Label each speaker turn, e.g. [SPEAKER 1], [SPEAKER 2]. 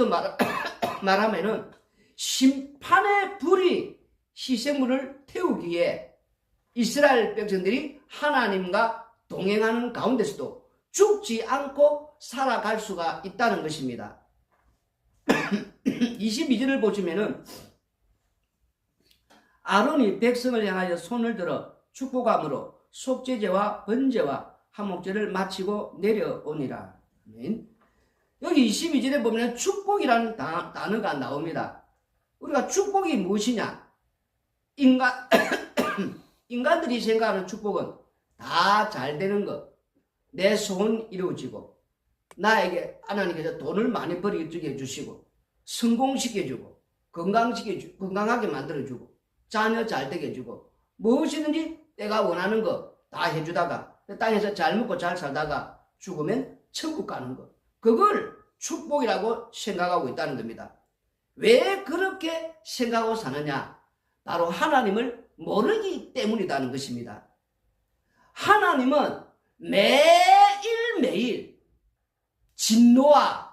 [SPEAKER 1] 9절부터 말, 말하면은 심판의 불이 희생물을 태우기에 이스라엘 백성들이 하나님과 동행하는 가운데서도 죽지 않고 살아갈 수가 있다는 것입니다. 22절을 보시면은 아론이 백성을 향하여 손을 들어 축복함으로 속죄제와 번제와 화목제를 마치고 내려오니라. 아멘. 여기 22절에 보면 축복이라는 단- 단어 가 나옵니다. 우리가 축복이 무엇이냐? 인간, 인간들이 생각하는 축복은 다 잘 되는 것, 내 소원 이루어지고, 나에게 하나님께서 돈을 많이 벌이게 해주시고, 성공시켜주고, 건강시켜주, 건강하게 만들어주고, 자녀 잘 되게 해주고, 무엇이든지 내가 원하는 거 다 해주다가, 땅에서 잘 먹고 잘 살다가 죽으면 천국 가는 것. 그걸 축복이라고 생각하고 있다는 겁니다. 왜 그렇게 생각하고 사느냐? 바로 하나님을 모르기 때문이라는 것입니다. 하나님은 매일매일 진노와